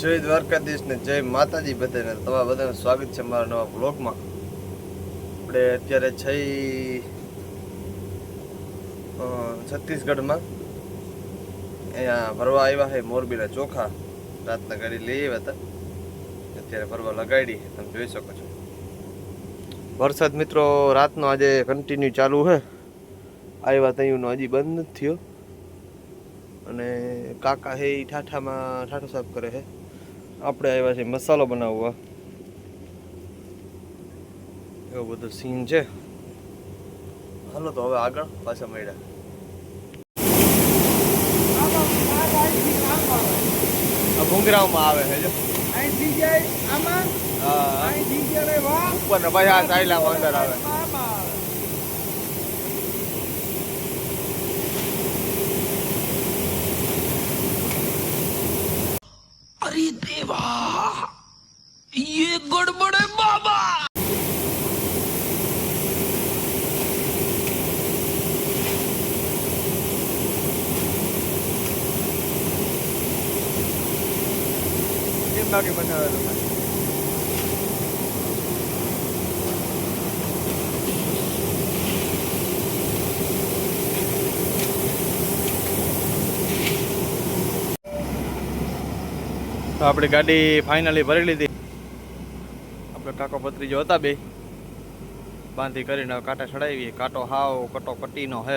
જય દ્વારકાધીશ ને જય માતાજી બધાને. તમારા બધાનું સ્વાગત છે મારા નવા બ્લોગમાં. આપણે અત્યારે છે છત્તીસગઢમાં. અહીંયા ભરવા આવ્યા છે મોરબીના ચોખા. રાતના ગાડી લઈ આવ્યા હતા. અત્યારે ભરવા લગાડી તમે જોઈ શકો છો. વરસાદ મિત્રો રાતનો આજે કન્ટિન્યુ ચાલુ છે. આવ્યા ત્યાંનો હજી બંધ નથી થયો. અને કાકા હે ઠાઠામાં ઠાઠો સાફ કરે છે. આપણે આવ્યા છે મસાલો બનાવવા. એવો બધો સીન છે. હાલો તો હવે આગળ પાછા મળ્યા. ભૂંગરાવમાં આવે છે જો. ઉપર ને પછી આ સાયલામાં અંદર આવે. अरे देवा ये गड़बड़े बाबा। Nugget, but no, તો આપણી ગાડી ફાઇનલી ભરી લીધી. આપણે કાકો ભત્રીજો હતા બે. બાંધી કરીને હવે કાંટા ચડાવીએ. કાંટો હાવ કટો કટીનો હે.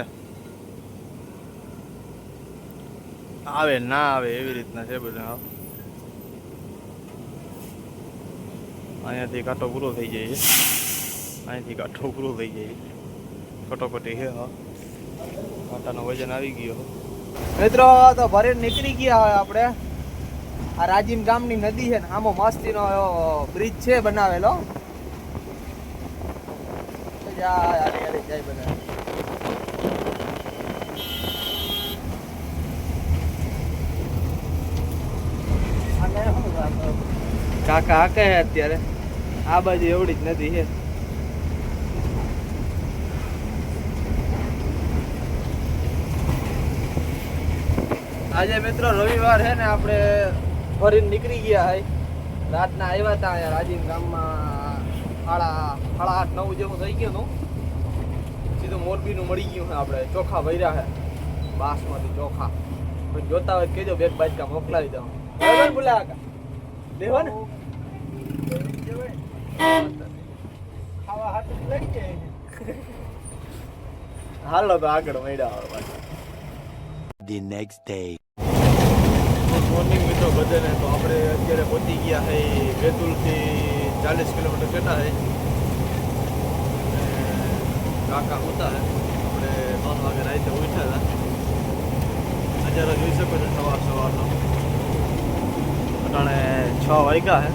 આવે ના આવે એવી રીતના છે બધા અહીંયાથી કાંટો પૂરો થઈ જાય અહીંયાથી કાંઠો પૂરો થઈ જાય કટોકટી હા કાંટાનો વજન આવી ગયો. મિત્રો તો ભરે નીકળી ગયા હોય આપણે. આ રાજીન ગામની નદી છે ને, આમો મસ્તીનો બ્રિજ છે બનાવેલો. જાય કાકા હાકે છે અત્યારે. આ બાજુ એવડી જ નથી છે. આજે મિત્રો રવિવાર છે ને, આપણે ફરીને નીકળી ગયા hay રાતના આવ્યા હતા અહીંયા રાજીવ ગામમાં સાડા સાડા આઠ નવ જેવું થઈ ગયું હતું સીધું મોરબીનું મળી ગયું છે આપણે. ચોખા ભર્યા છે બાસમાંથી ચોખા. પણ જોતા હોય કહેજો, બેગ બાજકા મોકલાવી દઉં. બરાબર બોલ્યા કાકા ને હાલો તો આગળ મળ્યા The next day. મોર્નિંગ મિત્રો બધાને તો આપણે અત્યારે પહોંચી ગયા છે બેતુલથી ચાલીસ કિલોમીટર કેટલા છે કાકા હોતા હે. આપણે ત્રણ વાગે રાતે ઉઠ્યા હતા અત્યારે જોઈ શકો છો સવાર સવારનો. અટાણે છ વાગ્યા હે.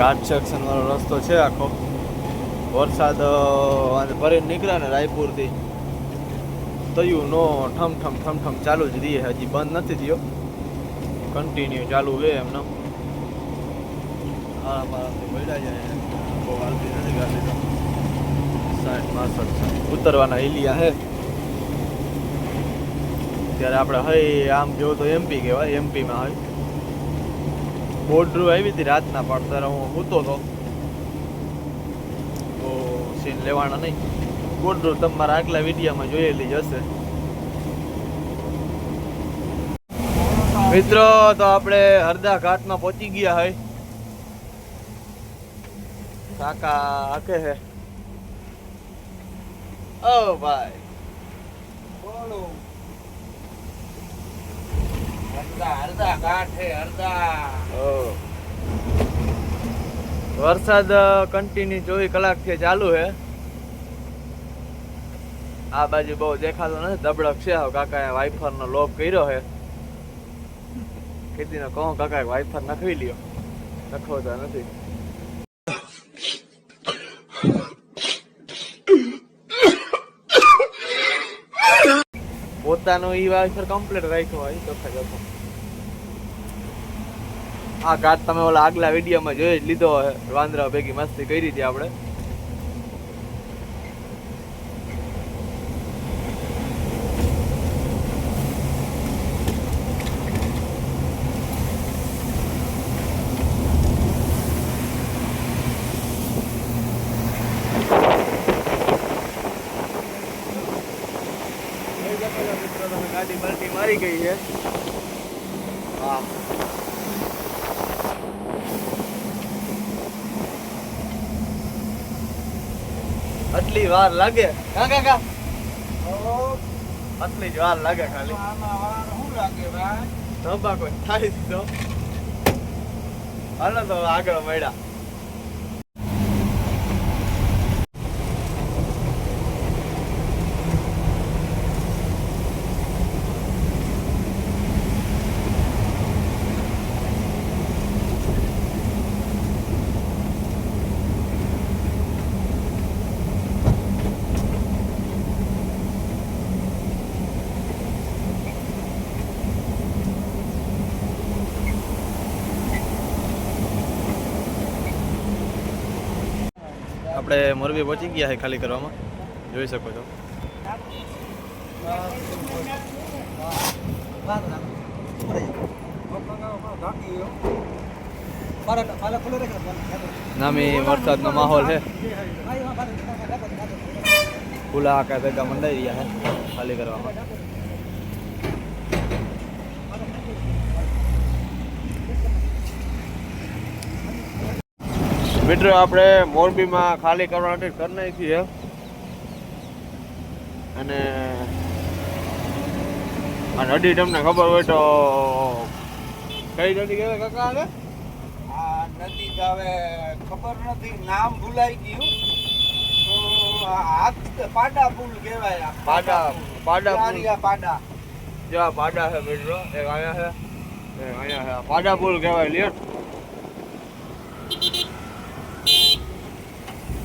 ઘાટ સેક્શન વાળો રસ્તો છે આખો. વરસાદ ભરીને નીકળ્યા ને રાયપુરથી. તયું નો, ઠમ ઠમ ઠમ ઠમ ચાલુ જ રહીએ હજી બંધ નથી થયો. કન્ટિન્યુ ચાલુ રહે એમને જાય ઉતરવાના એલિયા હે ત્યારે આપણે હઈ, આમ જોવો તો એમપી કહેવાય એમપીમાં હોય બોર્ડર આવી હતી રાતના, પણ ત્યારે હું મૂતો હતો તો સીન લેવાના નહીં. બોર્ડર તમારા આગલા વિડીયોમાં જોયેલી હશે. મિત્રો, તો આપણે હરદા ઘાટમાં પહોંચી ગયા હોય કાકા આકે હે ઓ ભાઈ. બોલો. વરસાદ કન્ટિન્યુ ચોવીસ કલાકથી ચાલુ છે આ બાજુ બહુ દેખાતો નથી. દબડક છે. હવે કાકાએ વાઇફર નો લોક કર્યો છે ખેતીનો કહો કાકા વાઇફર નખવી લ્યો. નખવતા નથી. પોતાનો ઈ વાઇફર કમ્પ્લીટ રાખ્યો હોય તો ખબર આ ઘાટ તમે ઓલા આગલા વિડીયોમાં જોઈ જ લીધો વાંદરા ભેગી મસ્તી કરી હતી આપણે. ગાડી બલટી મારી ગઈ છે. હા આટલી વાર લાગે. કા કાકા આટલી જ વાર લાગે ખાલી. શું લાગે ભાઈ? ધબા કોઈ થાય તો? હાલો તો આગળ મળ્યા. આપણે મોરબી પહોંચી ગયા છે ખાલી કરવામાં. જોઈ શકો છો. નામી વરસાદનો માહોલ છે. ખુલ્લા આકાશ ભેગા મંડાઈ રહ્યા છે ખાલી કરવામાં. મિત્રો આપણે મોરબીમાં ખાલી કરવા માટે કરી અને આ નદી તમને ખબર હોય તો કઈ નદી કહેવાય કાકા આવે આ નદી તો હવે ખબર નથી નામ ભૂલાઈ ગયું. તો આ હાથ પાડા પુલ કહેવાય. પાડા પાડા પુલ. પાડા જ્યાં પાડા. છે મિત્રો એક અહીંયા છે એક અહીંયા છે. પાડા પુલ કહેવાય લ્યો.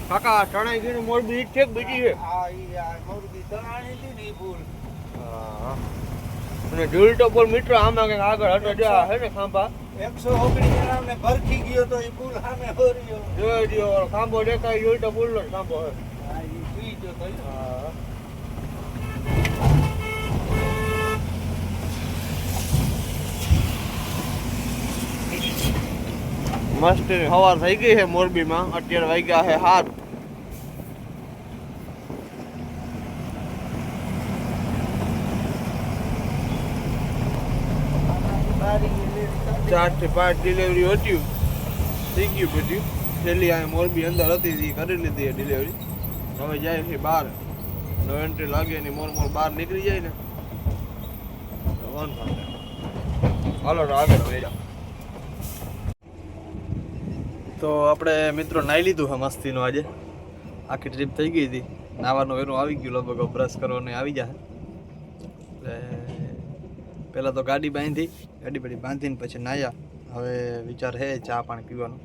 કાકા ચણાઈ ગયું મોરબી ઈ છે બીજી છે? હા ઈ મોરબી તણાણી હતી ને ઈ પુલ હા. અને ઝૂલતો પુલ મિત્રો આમાં કંઈક આગળ હતો જા હે ને ખાંભા? એકસો ઓગણીસ ને ભરખી ગયો તો ઈ પુલ સામે હોર્યો જોઈ ઓલો ખાંભો દેખાય ઝૂલતો પુલનો જ ખાંભો છે હા ઈ સુઈ ગયો. તો હા. મસ્ત હવાર થઈ ગઈ છે મોરબીમાં. અત્યારે વાગ્યા છે હાથ ચારથી પાંચ ડિલિવરી હતી. થઈ ગયું બધું. છેલ્લી આ મોરબી અંદર હતી એ કરી લીધી ડિલિવરી હવે જાય છે બહાર. નવ એન્ટ્રી લાગે ને મોર મોર બહાર નીકળી જાય ને. નહીં. હાલો આગળ વળ્યા. તો આપણે મિત્રો નાહી લીધું હા મસ્તીનું આજે. આખી ટ્રીપ થઈ ગઈ હતી. નાવાનું એનું આવી ગયું લગભગ બ્રશ કરવાનું આવી જાય એટલે પહેલાં તો ગાડી બાંધી, ગાડી બધી બાંધીને પછી નાહ્યા. હવે વિચાર હે ચા પાણી પીવાનો.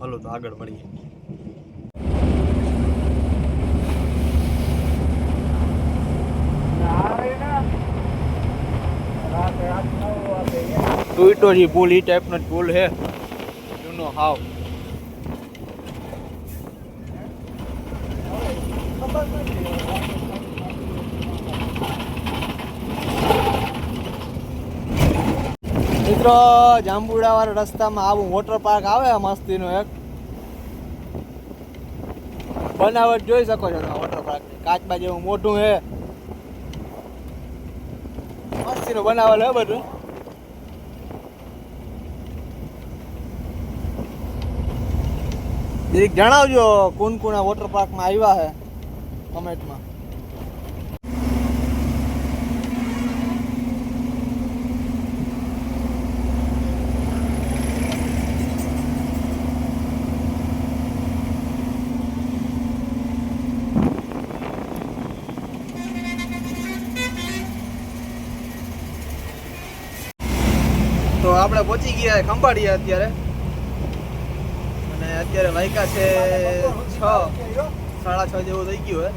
હલો તો આગળ મળીએ રાતે આઠ નવ વાગે ટોયટો જે પુલ એ ટાઈપનો જ પુલ છે. જૂનો હાવ. મિત્રો જાંબુડા વાળા રસ્તામાં આવું વોટર પાર્ક આવે નો એક. બનાવટ જોઈ શકો છો તમે વોટર પાર્ક કાચબા જેવું મોટું છે. મસ્તીનું બનાવેલું હે બધું. જરીક જણાવજો કોણ આ વોટર પાર્કમાં આવ્યા છે કમેન્ટમાં તો આપણે પહોંચી ગયા ખંભાળીએ અત્યારે. અત્યારે વાયકા છે છ, સાડા છ જેવું થઈ ગયું હે.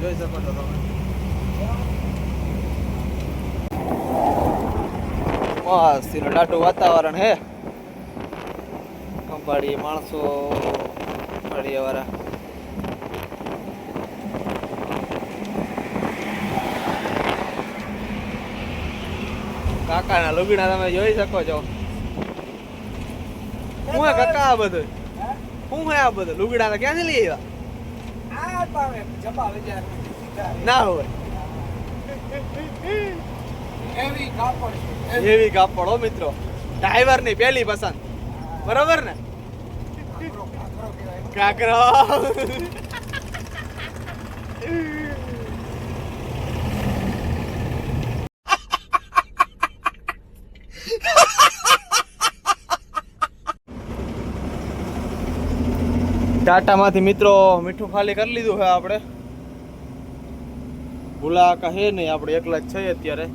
જોઈ શકો છો તમે. મસ્તીનું ટાટું વાતાવરણ હે. કંપાડી માણસો કંપાડીયા વાળા કાકાના લુગડા તમે જોઈ શકો છો. શું હે કાકા આ બધું? શું હે આ બધું? લુગડા ક્યાંથી લઈ આવ્યા? ના હોય. એવી કાપડ હો મિત્રો. ડ્રાઈવરની પહેલી પસંદ. બરોબર ને? કાકરો ટાટામાંથી મિત્રો મીઠું ખાલી કરી લીધું છે આપણે. ભૂલા કહે હે નહીં, આપણે એકલા જ છીએ અત્યારે.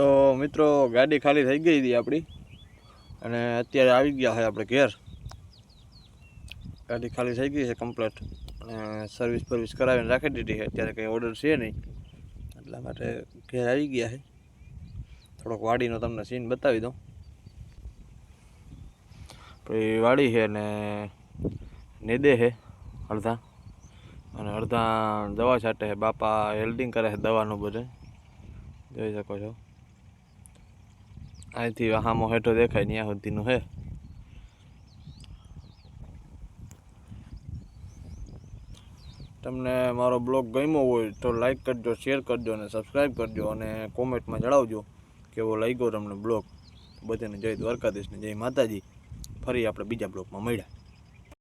તો મિત્રો, ગાડી ખાલી થઈ ગઈ હતી આપણી અને અત્યારે આવી ગયા છે આપણે ઘેર. ગાડી ખાલી થઈ ગઈ છે કમ્પ્લેટ અને સર્વિસ ફર્વિસ કરાવીને રાખી દીધી છે. અત્યારે કંઈ ઓર્ડર છે નહીં. એટલા માટે ઘેર આવી ગયા છે. થોડોક વાડીનો તમને સીન બતાવી દઉં. પછી વાડી છે ને નેદે છે, અડધા. અને અડધા દવા છાંટે છે. બાપા હેલ્ડિંગ કરે છે દવાનું બધે. જોઈ શકો છો. અહીંથી હામો હેઠો દેખાય ત્યાં સુધીનું હે. તમને મારો બ્લોગ ગમ્યો હોય તો લાઈક કરજો શેર કરજો અને સબસ્ક્રાઈબ કરજો અને કોમેન્ટમાં જણાવજો કેવો લાગ્યો તમને બ્લોગ. બધાને જય દ્વારકાધીશને જય માતાજી. ફરી આપણે બીજા બ્લોગમાં મળ્યા.